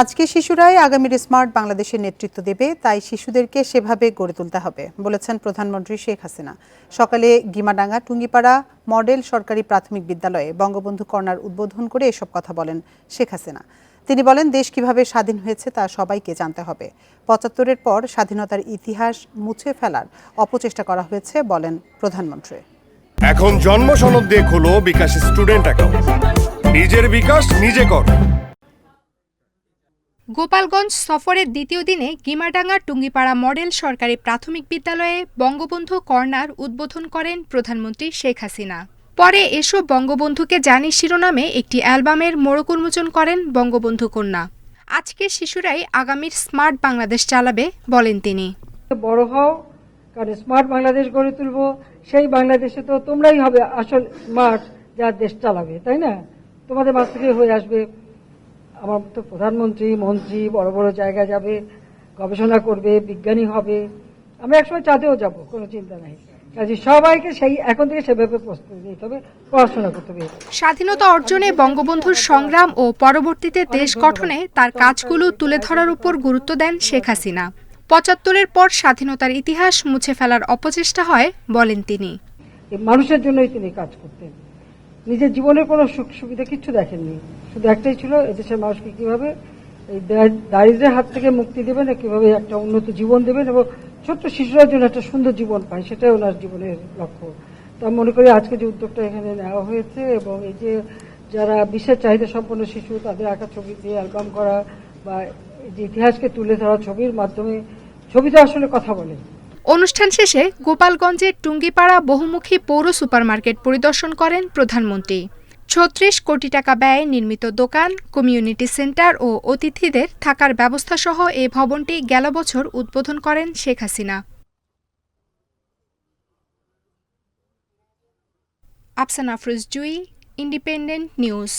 আজকে শিশুরাই আগামীর স্মার্ট বাংলাদেশের নেতৃত্ব দেবে, তাই শিশুদেরকে সেভাবে গড়ে তুলতে হবে, বলেছেন প্রধানমন্ত্রী শেখ হাসিনা। সকালে গিমাডাঙ্গা, টুঙ্গিপাড়া মডেল সরকারি প্রাথমিক বিদ্যালয়ে বঙ্গবন্ধু কর্নার উদ্বোধন করে এসব কথা বলেন শেখ হাসিনা। তিনি বলেন, দেশ কীভাবে স্বাধীন হয়েছে তা সবাইকে জানতে হবে। পঁচাত্তরের পর স্বাধীনতার ইতিহাস মুছে ফেলার অপচেষ্টা করা হয়েছে, বলেন প্রধানমন্ত্রী। এখন জন্ম সনদ দিয়ে খোলো বিকাশ স্টুডেন্ট অ্যাকাউন্ট। নিজের বিকাশ নিজে কর। গোপালগঞ্জ সফরের দ্বিতীয় দিনে গিমাডাঙ্গা টুঙ্গিপাড়া মডেল সরকারি প্রাথমিক বিদ্যালয়ে বঙ্গবন্ধু কর্নার উদ্বোধন করেন প্রধানমন্ত্রী শেখ হাসিনা। পরে এসব বঙ্গবন্ধুকে জানি শিরোনামে একটি অ্যালবামের মোড়ক উন্মোচন করেন বঙ্গবন্ধু কন্যা। আজকে শিশুরাই আগামীর স্মার্ট বাংলাদেশ চালাবে বলেন তিনি। বড় হও, কারণ স্মার্ট বাংলাদেশ গড়ে তুলবো, সেই বাংলাদেশে তো তোমরাই হবে আসল স্মার্ট যা দেশ চালাবে, তাই না? তোমাদের মাঝ থেকে হয়ে আসবে আমার তো প্রধানমন্ত্রী মন্ত্রী বড় বড় জায়গায় যাবে গবেষণা করবে বিজ্ঞানী হবে। আমরা একসময় চাঁদেও যাব কোনো চিন্তা নাই। কাজে সবাইকে সেই এখন থেকে সেভাবে প্রস্তুতি নিতে হবে পড়াশোনা করতে হবে। স্বাধীনতা অর্জনে বঙ্গবন্ধুর সংগ্রাম ও পরবর্তীতে দেশ গঠনে তার কাজগুলো তুলে ধরার উপর গুরুত্ব দেন শেখ হাসিনা। পঁচাত্তরের পর স্বাধীনতার ইতিহাস মুছে ফেলার অপচেষ্টা হয় বলেন তিনি। মানুষের জন্যই তিনি কাজ করতেন। নিজের জীবনের কোনো সুখ সুবিধা কিচ্ছু দেখেননি। শুধু একটাই ছিল, এদেশের মানুষকে কীভাবে এই দা- দারিদ্র্যের হাত থেকে মুক্তি দেবেন কীভাবে একটা উন্নত জীবন দেবেন এবং ছোট্ট শিশুরা যেন একটা সুন্দর জীবন পায়, সেটাই ওনার জীবনের লক্ষ্য। তো আমি মনে করি আজকে যে উদ্যোগটা এখানে নেওয়া হয়েছে এবং এই যে যারা বিশেষ চাহিদা সম্পন্ন শিশু, তাদের আঁকা ছবি দিয়ে অ্যালবাম করা বা যে ইতিহাসকে তুলে ধরা ছবির মাধ্যমে ছবি তো আসলে কথা বলে। অনুষ্ঠান শেষে গোপালগঞ্জের টুঙ্গিপাড়া বহুমুখী পৌর সুপারমার্কেট পরিদর্শন করেন প্রধানমন্ত্রী। ছত্রিশ কোটি টাকা ব্যয়ে নির্মিত দোকান, কমিউনিটি সেন্টার ও অতিথিদের থাকার ব্যবস্থা সহ এ ভবনটি গেল বছর উদ্বোধন করেন Sheikh Hasina. Afsana Afroz Jui, Independent News.